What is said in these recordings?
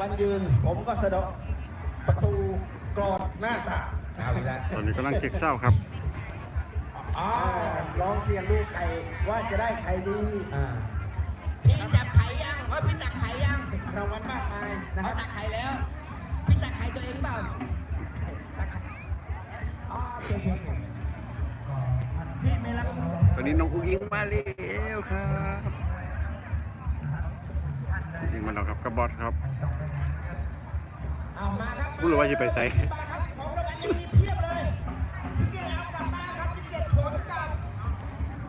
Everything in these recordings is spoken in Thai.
วันยืน ผมก็สะเดาะประตูกรอดหน้าต่างเอาอีกแล้วตอนนี้กำลังเช็คเศร้าครับ อ่าลองเสี่ยงดูไข่ว่าจะได้ไข่ดีอ่าพี่จับไข่ยังว่าพี่ตักไข่ยังรางวัลมากมายนะเขาครับตักไข่แล้ว พี่ตักไข่ตัวเองเปล่าอ๋อโอเคพี่ไม่รับตอนนี้น้องอุ้งอิงมาแล้วครับยิงมาแล้วครับกับบอสครับ เอามาครับไม่รู้ว่าจะไปใจมาครับของรางวัลยังมีเพียบเลยที่เกียจเอากลับบ้านครับที่เกียจขนกลับ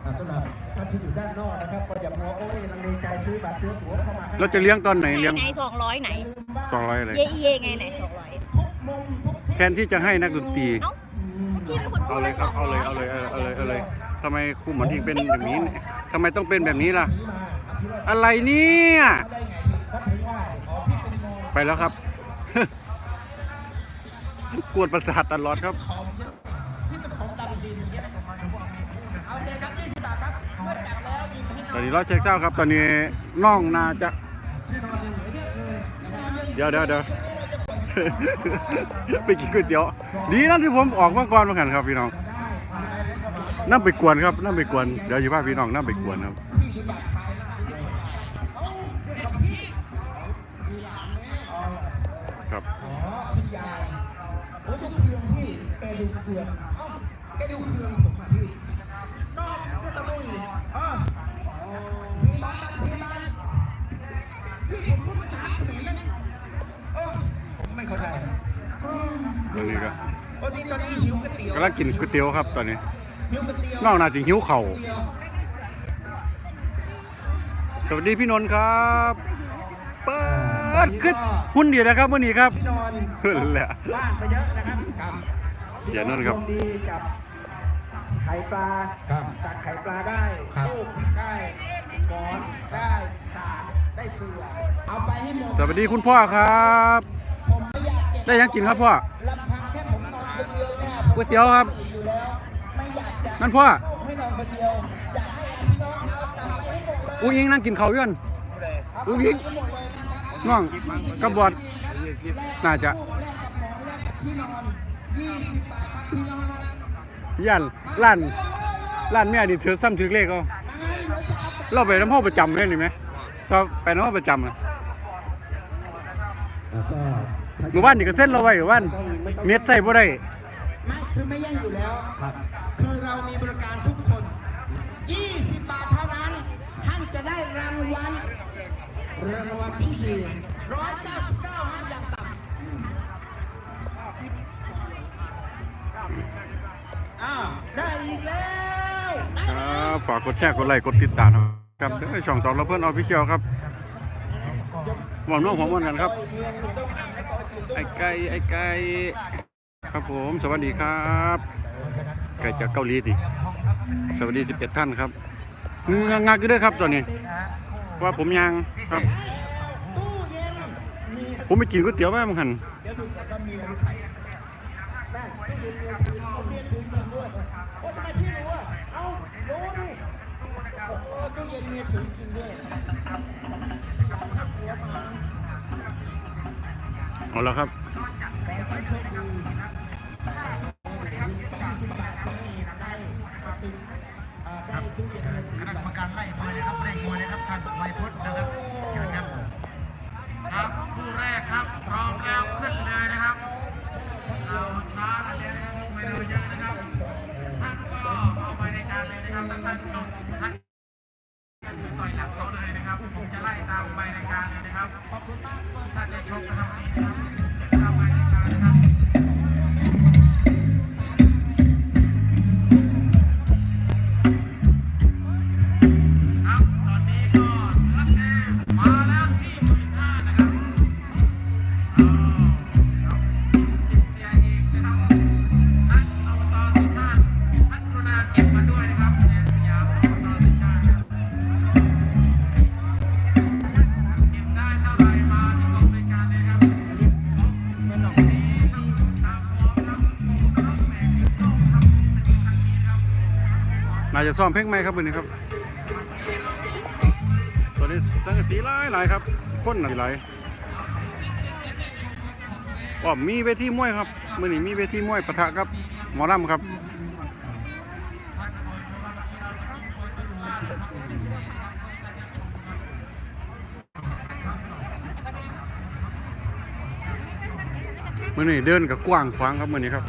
อ่าสำหรับท่านที่อยู่ด้านนอกนะครับก็อย่ามัวโอ้ยลังเลใจซื้อบัตรซื้อตั๋วเข้ามาเราจะเลี้ยงตอนไหนไหนเลี้ยงไหนสองร้อยไหนสองร้อยเลยเย่เย่ไงไหนสองร้อยทุกมุมทุกทิศแทนที่จะให้นักดนตรีเอ้าพี่เป็นคนพูเอาดเลยครับเอาเลยเอาเลยเอาเลยเอาเลยทำไมครูหมอนอิงเป็นแบบนี้เนี่ยทำไมต้องเป็นแบบนี้ล่ะมาอภิวัตอะไรเนี่ยได้ไงพี่ถ้าถึงว่าอ๋อพี่เป็นโมไปแล้วครับ กวนประสาทตลอดครับของเยอะพี่เป็นของดำดินเยอะเอาเลยครับยี่สิบบาทครับเมื่อจับแล้วมีที่นตออนนนี้เราเช็คเจ้าครับ ตอนนี้น้องนาจะที่นอนยังเหลือเยอะเลยนะครับเดี๋ยวเดี๋ยวเดี๋ยวไปกินก๋วยเตี๋ยว ดีนะที่ผมออกมาก่อนมากันครับพี่น้องนั่ไปกวนครับนั่ไปกวนเดี๋ยวอยู่พาพี่น้องนั่ไปกวนครับพี่คือบัตรขายเอาเดี๋ยวกับ พี่มีหลานแม่อ๋อครับอ๋อพี่ยายโอ้ยดูเครื่องพี่แกดูเครื่องเอ้าแกดูเครื่องผมอะพี่นอกด้วยตะลุยอ่าพี่บ้านพี่บ้านพี่ผมพูดภาษาเขมรได้ไหมเออผมไม่เข้าใจอืมตอนนี้ก็ตอนนี้ตอนนี้หิวก๋วยเตี๋ยวกำลังกินก๋วยเตี๋ยวครับตอนนี้หิวก๋วยเตี๋ยวน้องนาจิหิวเข่าวก๋วยเตี๋ยวสวัสดีพี่นนท์ครับเปิ ดขึ้นหุ้นดีนะครับวันนี้ครับพี่นอนเพิ่นแหละว่างไปเยอะนะครับครับเดี๋ยวนนท์ครับดวงดีกับไข่ปลาตักไข่ปลาได้ลูกได้กอนได้สาดได้เสือเอาไปให้หมดสวัสดีคุณพ่อครับผมไม่อยากเก็บได้ยังกินครับพ่อลำพังแค่ผมนอนคนเดียวเนี่ยก๋วยเตี๋ยวครับอยู่แล้วไม่อยากจะนั่นพ่อให้นอนคนเดียวอยากให้พี่น้องเอากลับไปให้หมดเลยอุ้งอิงนั่งกินข้าวอยู่นั่นเอาอุ้งไปอิงให้หมดเลย นะครับน้องกับบอดน่าจะแลกกับหมอนแลกกับที่นอนยี่สิบบาทครับพี่น้องครับย่านร้านร้านแม่นี่ถือซ้ำถือเลขเอาเราไปน้ำห้องประจำแม่นี่ไหมเราไปน้ำห้องประจำนะหมู่บ้านนี่ก็เส้นเราไว้หมู่บ้านเน็ตใส่บ่ได้ไม่คือไม่แย่งอยู่แล้วคือเรามีบริการทุกคน 20 บาทเท่านั้น ท่านจะได้รางวัล เรางวัลพิเศษร้อยเก้าสิบเก้าห้าอย่างต่ำอ้าวได้อีกแล้วครับฝากกดแชร์กดไลค์กดติดตามครับเด้อช่องตอนเราเพื่อนออฟฟิเชียลครับหวังน้องหัวมันกันครับ ไอ้ไก่ไอ้ไก่ครับผม สวัสดีครับไก่จากเกาหลีสิสวัสดี 11 ท่านครับเงืองักอยู่ด้วยครับตอนนี้ ว่าผมยังครับ ผมไปกินก๋วยเตี๋ยวแม่มังหันเอะไรได้ตู้เย็นมีอะไรเอาเรียนถุงเงินด้วยโอ้ทำไมพี่รู้อะเอ้า นะครับท่านจะชกนะครับนี้นะครับ น่าจะซ้อมเพลงใหมครับวันนี้ครับตอนนี้สังกะสีหลายหลายครับคนหลายหลายว่ามีเวทีมวยครับมื้อนี้มีเวทีมวยปะทะกับหมอลำครับมื่อนี้เดินกับกว้างขวางครับมื่อนี้ครับ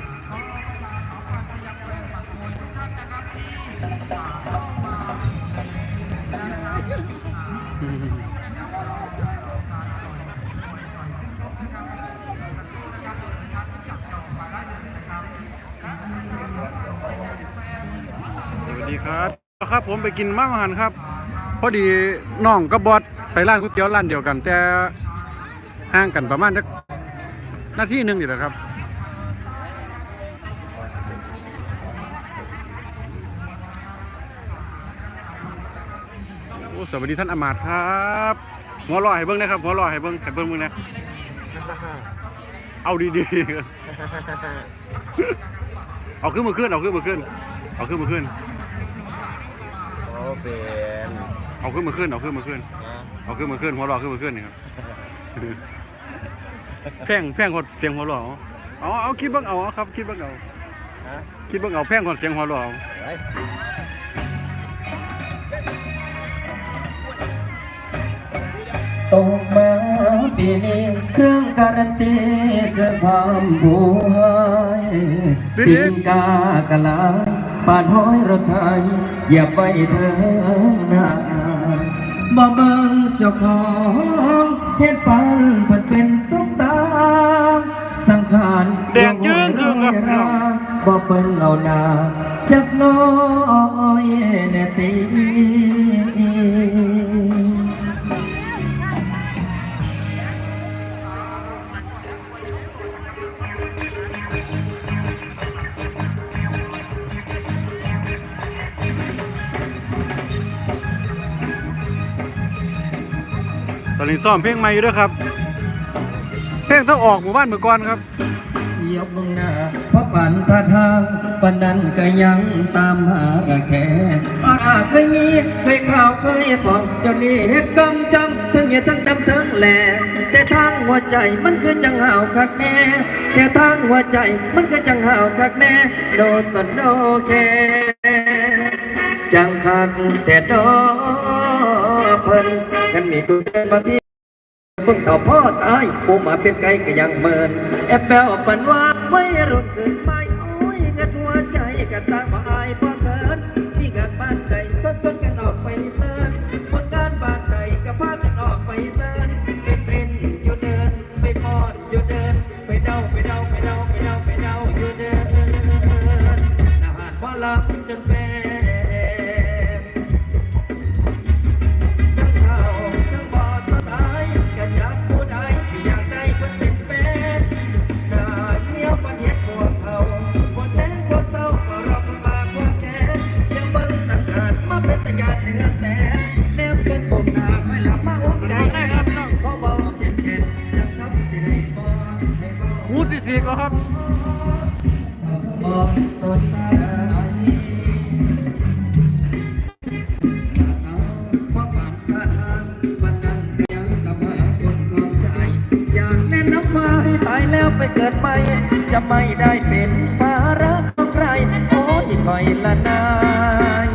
สวัสดีครับครับผมไปกินมาอาหารครับ พอดีน้องกับบอสไปร้านก๋วยเตี๋ยวร้านเดียวกัน แต่ห่างกันประมาณสักนาทีหนึ่งอยู่แหละครับ สวัสดีท่านอำมาตย์ครับหัวเรอให้เบิ้งนะครับหัวเรอให้เบิ้งให้เบิ้งเบิ้งนะเอาดีๆเอาขึ้นมาขึ้นเอาขึ้นมาขึ้น เอาขึ้นมาขึ้นโอ้เป็นเอาขึ้นมาขึ้นเอาขึ้นมาขึ้นนะเอาขึ้นมาขึ้นหัวเรอขึ้นมาขึ้นนี่ครับแพงแพงหดเสียงหัวเรอเอาเอาคิดเบ้างเอาครับ คิดเบ้างเอาฮะคิดเบ้างเอาแพงหดเสียงหัวเรอเปีนี้เครื่องการันตีคือความผู้หายดินกากะลาปานห้อยรถไทยอย่าไปเถิงหน้าบ่เบิ่งเจ้าของเฮ็ดปันเพิ่นเป็นสุขตา สังขารแดงยืนคือกับพี่น้องบ่เบิ่งเอาหน้าจักน้อยแน่ตี อนนี้ซ้อมเพลงใหม่อยู่ด้วยครับ เพลงต้องออกหมู่บ้านเมื่อก่อนครับเยียบลงหน้าเพราะปั่นท่าทางปันนั้นก็ยังตามหาระแค่ป้าเคยมีเคยข่าวเคยพองเดี๋ยวนี้เหตุกำจังทั้งเหตุทั้งดำทั้งแหล่แต่ทางหัวใจมันคือจังห่าวคักแน่แต่ทางหัวใจมันคือจังห่าวคักแน่โดสนโดแคจังคักแต่ดอเพิ่นกัน มีกูเกินมาพี่เพิ่งต่อพ่อตายปูมาเป็นไก่ก็ยังเมินแอบแปวปันว่าไม่รุ่นขึ้นไปโอ้ยเงินหัวใจก็สร้างว่าอายบ่เกินมีงานบ้านใดก็สนกันออกไปเซินผลงานบ้านใดก็พากันออกไปเซินเป็นเป็นอยู่เดินไปพอดอยู่เดิน ไปเดาไปเดาไปเดาไปเดาไปเดาอยู่เดินทหารว่าลับ ห้ตายแล้วไปเกิดใหม่จะไม่ได้เป็นภาระของใคร โอ้ยคอยละนาย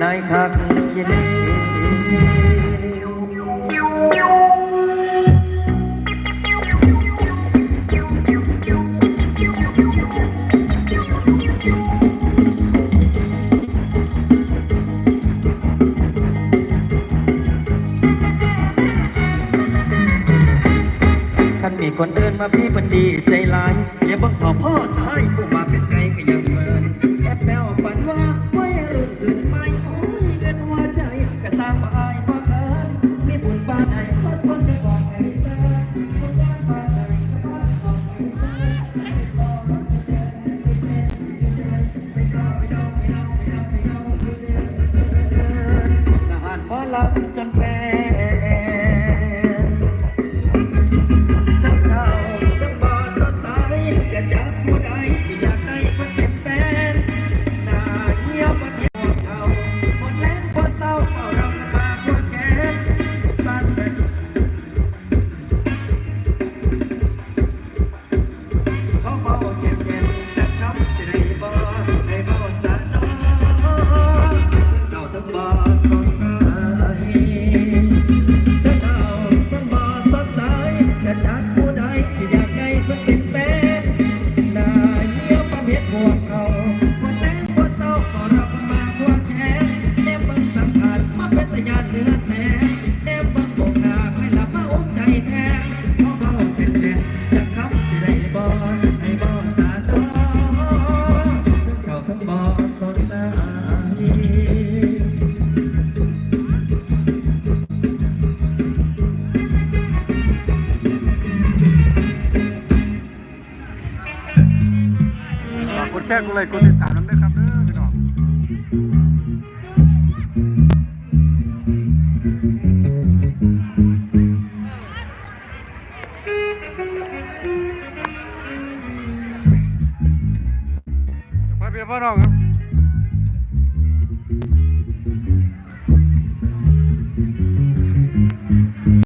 นายคัก คันมีคนเดินมาพี่ปันดีใจลายอย่าบังขอพ่อตาย ดแ